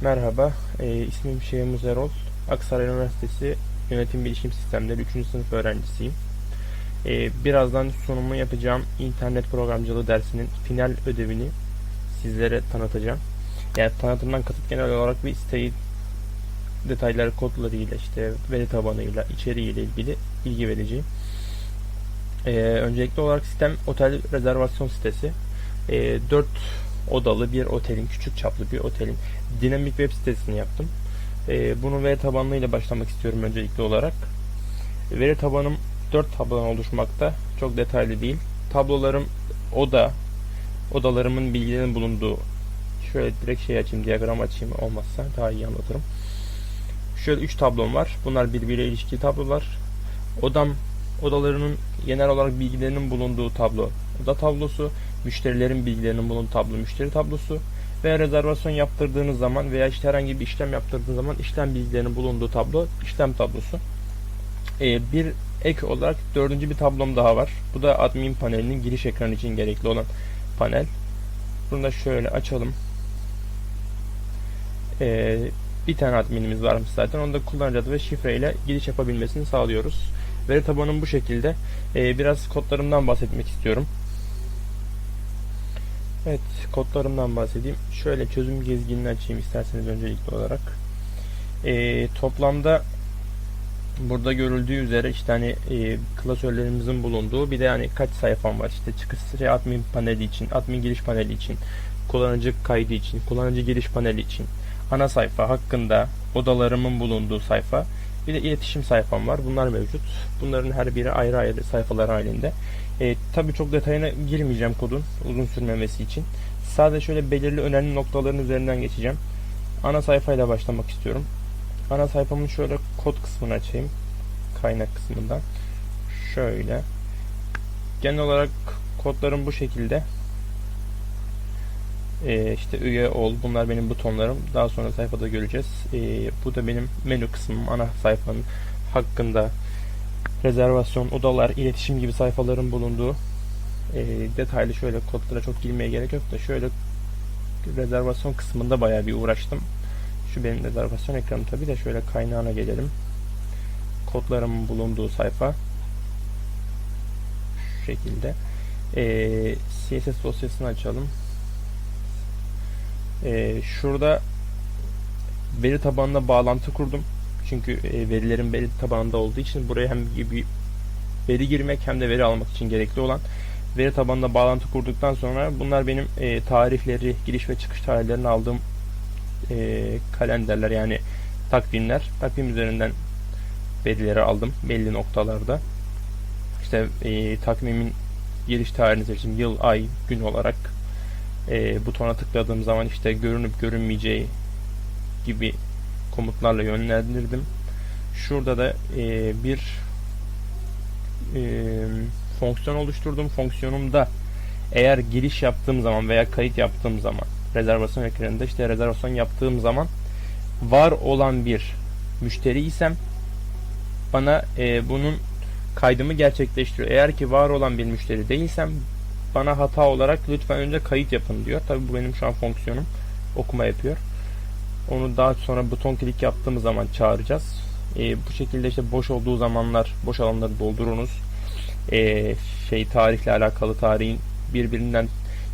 Merhaba, e, ismim Şehmuz Erol. Aksaray Üniversitesi Yönetim Bilişim Sistemleri 3. sınıf öğrencisiyim. E, birazdan sunumu yapacağım internet programcılığı dersinin final ödevini sizlere tanıtacağım. Yani tanıtımdan kasıt genel olarak bir siteyi detayları kodlarıyla işte veri tabanıyla içeriğiyle ilgili bilgi vereceğim. E, öncelikli olarak sistem otel rezervasyon sitesi. E, 4 odalı bir otelin, küçük çaplı bir otelin dinamik web sitesini yaptım. Ee, bunu veri tabanlığıyla başlamak istiyorum öncelikli olarak. Veri tabanım 4 tablodan oluşmakta. Çok detaylı değil. Tablolarım oda, odalarımın bilgilerinin bulunduğu şöyle direkt şey açayım, diyagram açayım olmazsa daha iyi anlatırım. Şöyle 3 tablom var. Bunlar birbiriyle ilişkili tablolar. Odam odalarının genel olarak bilgilerinin bulunduğu tablo oda tablosu, müşterilerin bilgilerinin bulunduğu tablo müşteri tablosu veya rezervasyon yaptırdığınız zaman veya işte herhangi bir işlem yaptırdığınız zaman işlem bilgilerinin bulunduğu tablo işlem tablosu. Ee, bir ek olarak dördüncü bir tablom daha var. Bu da admin panelinin giriş ekranı için gerekli olan panel. Bunu da şöyle açalım. Ee, bir tane adminimiz varmış zaten. Onu da kullanıcı adı ve şifre ile giriş yapabilmesini sağlıyoruz. Veri tabanım bu şekilde. Ee, biraz kodlarımdan bahsetmek istiyorum. Evet, kodlarımdan bahsedeyim. Şöyle çözüm gezginini açayım isterseniz öncelikli olarak. Ee, toplamda burada görüldüğü üzere işte hani e, klasörlerimizin bulunduğu bir de hani kaç sayfam var işte çıkış şey, admin paneli için, admin giriş paneli için, kullanıcı kaydı için, kullanıcı giriş paneli için, ana sayfa hakkında odalarımın bulunduğu sayfa, bir de iletişim sayfam var. Bunlar mevcut. Bunların her biri ayrı ayrı sayfalar halinde. E, tabii çok detayına girmeyeceğim kodun uzun sürmemesi için. Sadece şöyle belirli önemli noktaların üzerinden geçeceğim. Ana sayfayla başlamak istiyorum. Ana sayfamın şöyle kod kısmını açayım. Kaynak kısmından. Şöyle. Genel olarak kodlarım bu şekilde. Ee, işte üye ol. Bunlar benim butonlarım. Daha sonra sayfada göreceğiz. Ee, bu da benim menü kısmım. Ana sayfanın hakkında rezervasyon, odalar, iletişim gibi sayfaların bulunduğu e, detaylı şöyle kodlara çok girmeye gerek yok da şöyle rezervasyon kısmında bayağı bir uğraştım. Şu benim rezervasyon ekranım tabi de şöyle kaynağına gelelim. Kodlarımın bulunduğu sayfa şu şekilde. E, CSS dosyasını açalım. E, şurada veri tabanına bağlantı kurdum. Çünkü e, verilerin veri tabanında olduğu için buraya hem bir veri girmek hem de veri almak için gerekli olan veri tabanında bağlantı kurduktan sonra bunlar benim e, tarihleri, giriş ve çıkış tarihlerini aldığım e, kalenderler yani takvimler. Takvim üzerinden verileri aldım belli noktalarda. İşte e, takvimin giriş tarihini seçtim. Yıl, ay, gün olarak e, butona tıkladığım zaman işte görünüp görünmeyeceği gibi komutlarla yönlendirdim. Şurada da e, bir e, fonksiyon oluşturdum. Fonksiyonumda eğer giriş yaptığım zaman veya kayıt yaptığım zaman rezervasyon ekranında işte rezervasyon yaptığım zaman var olan bir müşteri isem bana e, bunun kaydımı gerçekleştiriyor. Eğer ki var olan bir müşteri değilsem bana hata olarak lütfen önce kayıt yapın diyor. Tabi bu benim şu an fonksiyonum okuma yapıyor. Onu daha sonra buton klik yaptığımız zaman çağıracağız. E, bu şekilde işte boş olduğu zamanlar boş alanları doldurunuz. E, şey tarihle alakalı tarihin birbirinden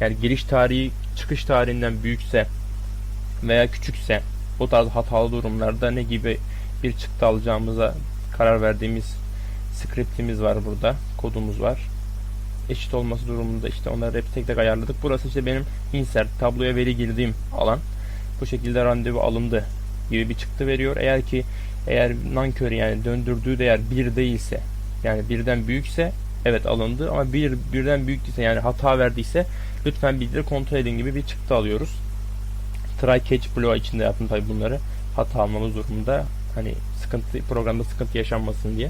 yani giriş tarihi çıkış tarihinden büyükse veya küçükse o tarz hatalı durumlarda ne gibi bir çıktı alacağımıza karar verdiğimiz scriptimiz var burada. Kodumuz var. Eşit olması durumunda işte onları hep tek tek ayarladık. Burası işte benim insert tabloya veri girdiğim alan bu şekilde randevu alındı gibi bir çıktı veriyor. Eğer ki eğer nankör yani döndürdüğü değer 1 değilse yani birden büyükse evet alındı ama bir birden büyük değilse yani hata verdiyse lütfen bildir kontrol edin gibi bir çıktı alıyoruz. Try catch block içinde yaptım tabi bunları. Hata almamız durumunda hani sıkıntı programda sıkıntı yaşanmasın diye.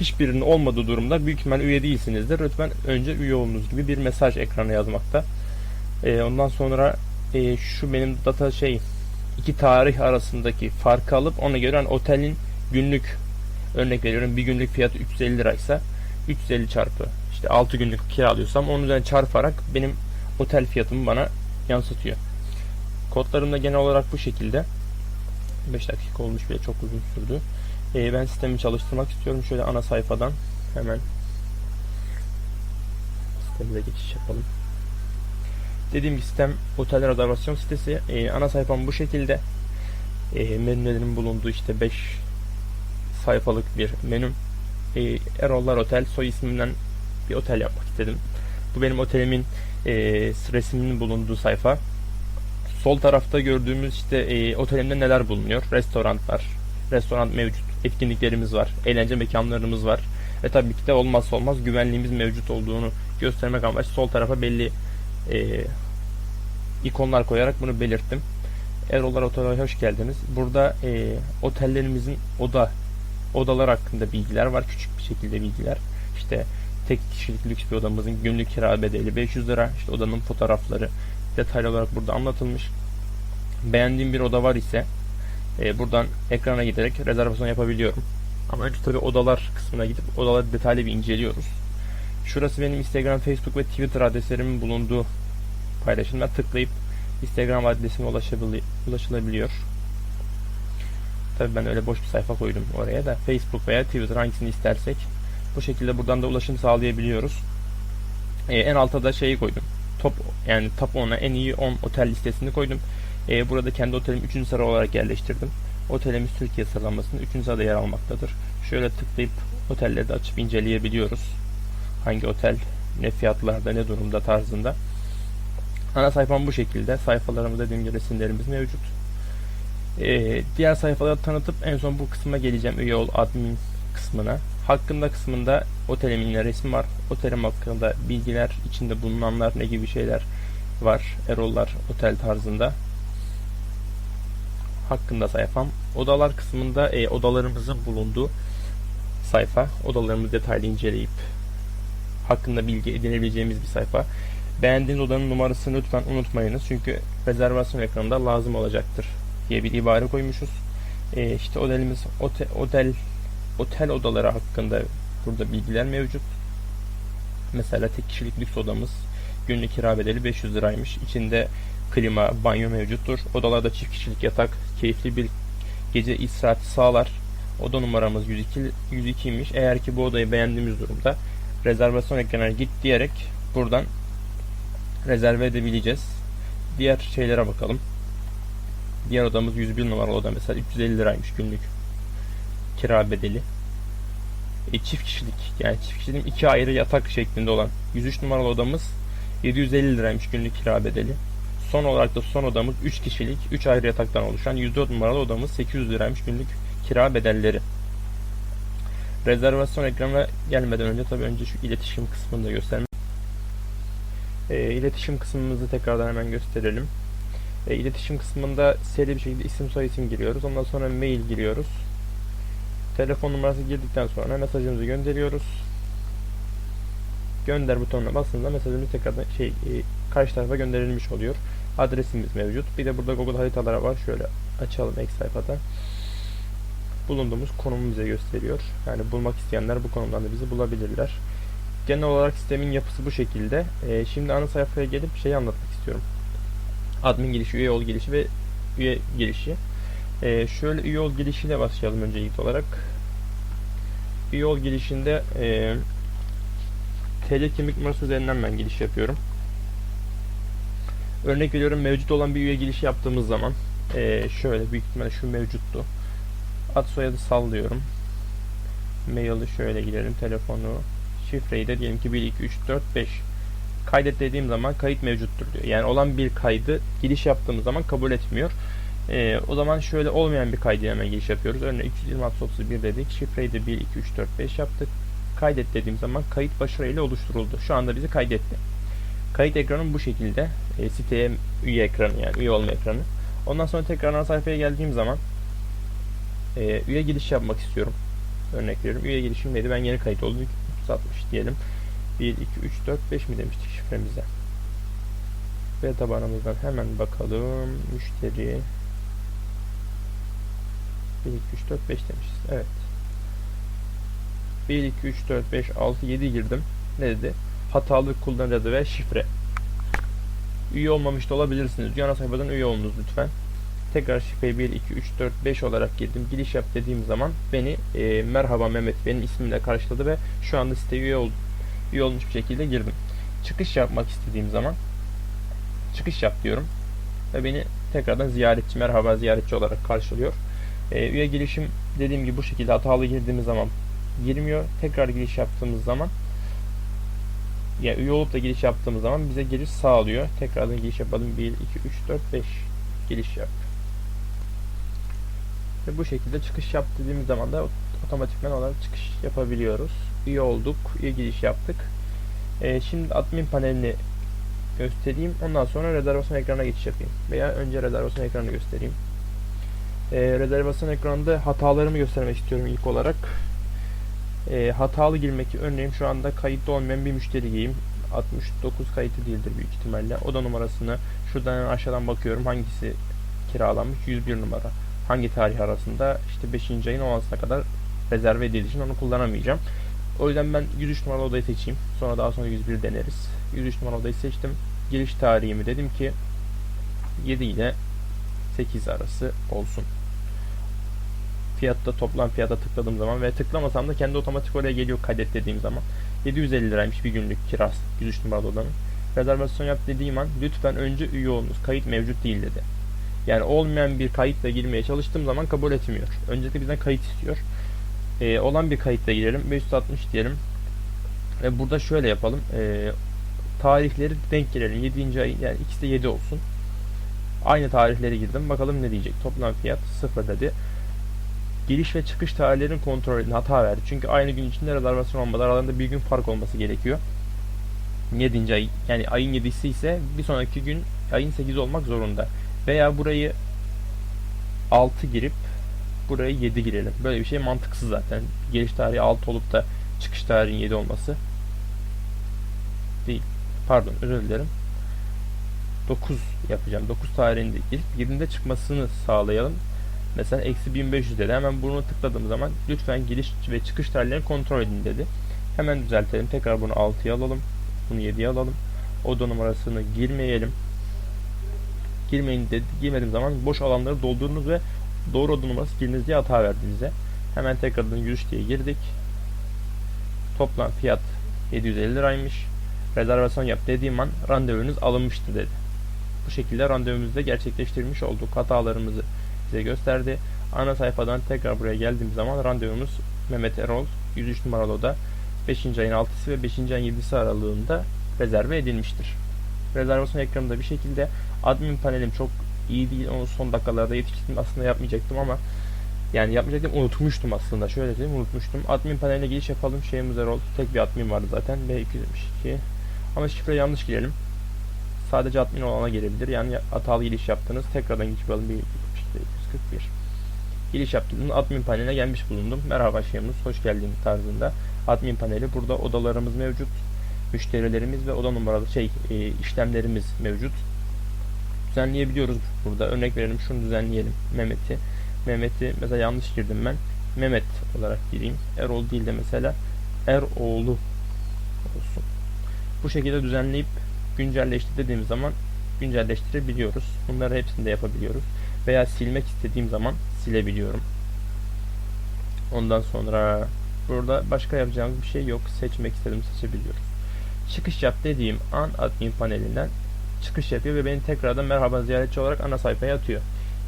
Hiçbirinin olmadığı durumda büyük ihtimal üye değilsinizdir. Lütfen önce üye olunuz gibi bir mesaj ekrana yazmakta. Ee, ondan sonra e, şu benim data şey iki tarih arasındaki farkı alıp ona göre hani otelin günlük örnek veriyorum bir günlük fiyatı 350 liraysa 350 çarpı işte 6 günlük kiralıyorsam onun üzerine çarparak benim otel fiyatımı bana yansıtıyor. Kodlarım da genel olarak bu şekilde. 5 dakika olmuş bile çok uzun sürdü. Ee, ben sistemi çalıştırmak istiyorum. Şöyle ana sayfadan hemen sistemize geçiş yapalım. Dediğim gibi sistem otel rezervasyon sitesi. Ee, ana sayfam bu şekilde. Ee, menülerin bulunduğu işte 5 sayfalık bir menü. Ee, Erollar Otel soy ismimden bir otel yapmak istedim. Bu benim otelimin e, resminin bulunduğu sayfa. Sol tarafta gördüğümüz işte e, otelimde neler bulunuyor? Restoranlar, restoran mevcut, etkinliklerimiz var, eğlence mekanlarımız var. Ve tabii ki de olmazsa olmaz güvenliğimiz mevcut olduğunu göstermek amaçlı sol tarafa belli e, ikonlar koyarak bunu belirttim. Erollar Otel'e hoş geldiniz. Burada e, otellerimizin oda odalar hakkında bilgiler var. Küçük bir şekilde bilgiler. İşte tek kişilik lüks bir odamızın günlük kira bedeli 500 lira. İşte odanın fotoğrafları detaylı olarak burada anlatılmış. Beğendiğim bir oda var ise e, buradan ekrana giderek rezervasyon yapabiliyorum. Ama önce tabii odalar kısmına gidip odaları detaylı bir inceliyoruz. Şurası benim Instagram, Facebook ve Twitter adreslerimin bulunduğu paylaşımlar tıklayıp Instagram adresime ulaşılabiliyor. Tabii ben öyle boş bir sayfa koydum oraya da Facebook veya Twitter hangisini istersek bu şekilde buradan da ulaşım sağlayabiliyoruz. Ee, en alta da şeyi koydum. Top yani top 10'a en iyi 10 otel listesini koydum. Ee, burada kendi otelim 3. sıra olarak yerleştirdim. Otelimiz Türkiye sıralamasının 3. sırada yer almaktadır. Şöyle tıklayıp otelleri de açıp inceleyebiliyoruz. Hangi otel ne fiyatlarda ne durumda tarzında. Ana sayfam bu şekilde. Sayfalarımızda dediğim gibi resimlerimiz mevcut. Ee, diğer sayfaları tanıtıp en son bu kısma geleceğim. Üye ol admin kısmına. Hakkında kısmında otelimin resmi var. Otelim hakkında bilgiler, içinde bulunanlar ne gibi şeyler var. Erollar otel tarzında. Hakkında sayfam. Odalar kısmında e, odalarımızın bulunduğu sayfa. Odalarımızı detaylı inceleyip hakkında bilgi edinebileceğimiz bir sayfa. Beğendiğiniz odanın numarasını lütfen unutmayınız. Çünkü rezervasyon ekranında lazım olacaktır diye bir ibare koymuşuz. E, işte otelimiz otel, otel otel odaları hakkında burada bilgiler mevcut. Mesela tek kişilik lüks odamız günlük kira bedeli 500 liraymış. İçinde klima, banyo mevcuttur. Odalarda çift kişilik yatak, keyifli bir gece istirahat sağlar. Oda numaramız 102 102'ymiş. Eğer ki bu odayı beğendiğimiz durumda rezervasyon ekranına git diyerek buradan rezerve edebileceğiz. Diğer şeylere bakalım. Diğer odamız 101 numaralı oda mesela 350 liraymış günlük kira bedeli. E, çift kişilik yani çift kişiliğin iki ayrı yatak şeklinde olan 103 numaralı odamız 750 liraymış günlük kira bedeli. Son olarak da son odamız 3 kişilik 3 ayrı yataktan oluşan 104 numaralı odamız 800 liraymış günlük kira bedelleri. Rezervasyon ekranına gelmeden önce tabii önce şu iletişim kısmını da göstermek. E, iletişim kısmımızı tekrardan hemen gösterelim. E, iletişim kısmında seri bir şekilde isim soy isim giriyoruz. Ondan sonra mail giriyoruz. Telefon numarası girdikten sonra mesajımızı gönderiyoruz. Gönder butonuna basınca mesajımız tekrardan şey e, karşı tarafa gönderilmiş oluyor. Adresimiz mevcut. Bir de burada Google haritalara var. Şöyle açalım ek sayfada. Bulunduğumuz konumu bize gösteriyor. Yani bulmak isteyenler bu konumdan da bizi bulabilirler. Genel olarak sistemin yapısı bu şekilde. E, şimdi ana sayfaya gelip şeyi anlatmak istiyorum. Admin girişi, üye ol girişi ve üye girişi. Ee, şöyle üye ol girişiyle başlayalım öncelikli olarak. Üye ol girişinde e, TL kimlik numarası üzerinden ben giriş yapıyorum. Örnek veriyorum mevcut olan bir üye girişi yaptığımız zaman e, şöyle büyük ihtimalle şu mevcuttu. Ad soyadı sallıyorum. Mail'i şöyle girelim. Telefonu, şifreyi de diyelim ki 1, 2, 3, 4, 5 kaydet dediğim zaman kayıt mevcuttur diyor. Yani olan bir kaydı giriş yaptığımız zaman kabul etmiyor. Ee, o zaman şöyle olmayan bir kaydı hemen giriş yapıyoruz. Örneğin 326 dedik. Şifreyi de 1, 2, 3, 4, 5 yaptık. Kaydet dediğim zaman kayıt başarıyla oluşturuldu. Şu anda bizi kaydetti. Kayıt ekranı bu şekilde. E, siteye üye ekranı yani üye olma ekranı. Ondan sonra tekrar ana sayfaya geldiğim zaman e, üye giriş yapmak istiyorum. Örnek veriyorum. Üye girişim neydi? Ben yeni kayıt oldum. 360 diyelim. 1, 2, 3, 4, 5 mi demiştik şifremize? Ve tabanımızdan hemen bakalım. Müşteri 1, 2, 3, 4, 5 demişiz. Evet. 1, 2, 3, 4, 5, 6, 7 girdim. Ne dedi? Hatalı kullanıcı ve şifre. Üye olmamış da olabilirsiniz. Diyor ana sayfadan üye olunuz lütfen. Tekrar şifreyi 1, 2, 3, 4, 5 olarak girdim. Giriş yap dediğim zaman beni e, merhaba Mehmet benim ismimle karşıladı ve şu anda siteye üye, ol, üye olmuş bir şekilde girdim. Çıkış yapmak istediğim zaman çıkış yap diyorum ve beni tekrardan ziyaretçi merhaba ziyaretçi olarak karşılıyor. E, üye girişim dediğim gibi bu şekilde hatalı girdiğimiz zaman girmiyor. Tekrar giriş yaptığımız zaman ya üye olup da giriş yaptığımız zaman bize giriş sağlıyor. Tekrardan giriş yapalım. 1, 2, 3, 4, 5 giriş yap. Ve bu şekilde çıkış yap dediğimiz zaman da otomatikman olarak çıkış yapabiliyoruz. Üye olduk. Üye giriş yaptık. Ee, şimdi admin panelini göstereyim. Ondan sonra rezervasyon ekranına geçiş yapayım. Veya önce rezervasyon ekranını göstereyim. Ee, rezervasyon ekranında hatalarımı göstermek istiyorum ilk olarak. Ee, hatalı girmek örneğin şu anda kayıtlı olmayan bir müşteriyim. 69 kayıtlı değildir büyük ihtimalle. Oda numarasını şuradan aşağıdan bakıyorum hangisi kiralanmış 101 numara. Hangi tarih arasında işte 5. ayın 16'sına kadar rezerve edildiği için onu kullanamayacağım. O yüzden ben 103 numaralı odayı seçeyim. Sonra daha sonra 101 deneriz. 103 numaralı odayı seçtim. Giriş tarihimi dedim ki 7 ile 8 arası olsun. Fiyatta toplam fiyata tıkladığım zaman ve tıklamasam da kendi otomatik oraya geliyor kadet dediğim zaman. 750 liraymış bir günlük kirası 103 numaralı odanın. Rezervasyon yap dediğim an lütfen önce üye olunuz. Kayıt mevcut değil dedi. Yani olmayan bir kayıtla girmeye çalıştığım zaman kabul etmiyor. Öncelikle bizden kayıt istiyor. Ee, olan bir kayıtla girelim. 560 diyelim. Ve burada şöyle yapalım. Ee, tarihleri denk girelim. 7. ay yani ikisi de 7 olsun. Aynı tarihleri girdim. Bakalım ne diyecek. Toplam fiyat 0 dedi. Giriş ve çıkış tarihlerinin kontrolünde hata verdi. Çünkü aynı gün içinde rezervasyon olmadan aralarında bir gün fark olması gerekiyor. 7. ay yani ayın 7'si ise bir sonraki gün ayın 8 olmak zorunda. Veya burayı 6 girip buraya 7 girelim. Böyle bir şey mantıksız zaten. Giriş tarihi 6 olup da çıkış tarihin 7 olması değil. Pardon özür dilerim. 9 yapacağım. 9 tarihinde girip 7'de çıkmasını sağlayalım. Mesela eksi 1500 dedi. Hemen bunu tıkladığım zaman lütfen giriş ve çıkış tarihlerini kontrol edin dedi. Hemen düzeltelim. Tekrar bunu 6'ya alalım. Bunu 7'ye alalım. Oda numarasını girmeyelim. Girmeyin dedi. Girmediğim zaman boş alanları doldurunuz ve doğru oda numarası giriniz diye hata verdi bize. Hemen tekrardan 103 diye girdik. Toplam fiyat 750 liraymış. Rezervasyon yap dediğim an randevunuz alınmıştı dedi. Bu şekilde randevumuzu da gerçekleştirmiş olduk. Hatalarımızı bize gösterdi. Ana sayfadan tekrar buraya geldiğim zaman randevumuz Mehmet Erol 103 numaralı oda 5. ayın 6'sı ve 5. ayın 7'si aralığında rezerve edilmiştir. Rezervasyon ekranında bir şekilde admin panelim çok iyi değil. Onu son dakikalarda yetiştim. Aslında yapmayacaktım ama yani yapmayacaktım unutmuştum aslında. Şöyle diyeyim unutmuştum. Admin paneline giriş yapalım. Şeyimiz Erol. Tek bir admin vardı zaten. B272. Ama şifre yanlış girelim. Sadece admin olana gelebilir. Yani hatalı giriş yaptınız. Tekrardan giriş yapalım. 1, 241. Giriş yaptım. Admin paneline gelmiş bulundum. Merhaba şeyimiz. Hoş geldin tarzında. Admin paneli. Burada odalarımız mevcut. Müşterilerimiz ve oda numaralı şey e, işlemlerimiz mevcut. Düzenleyebiliyoruz burada. Örnek verelim. Şunu düzenleyelim. Mehmet'i. Mehmet'i mesela yanlış girdim ben. Mehmet olarak gireyim. Erol değil de mesela Eroğlu olsun. Bu şekilde düzenleyip güncelleştir dediğimiz zaman güncelleştirebiliyoruz. Bunları hepsini de yapabiliyoruz. Veya silmek istediğim zaman silebiliyorum. Ondan sonra burada başka yapacağımız bir şey yok. Seçmek istediğim seçebiliyoruz. Çıkış yap dediğim an admin panelinden çıkış yapıyor ve beni tekrardan merhaba ziyaretçi olarak ana sayfaya atıyor.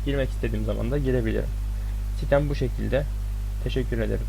Girmek istediğim zaman da girebilirim. Sitem bu şekilde. Teşekkür ederim.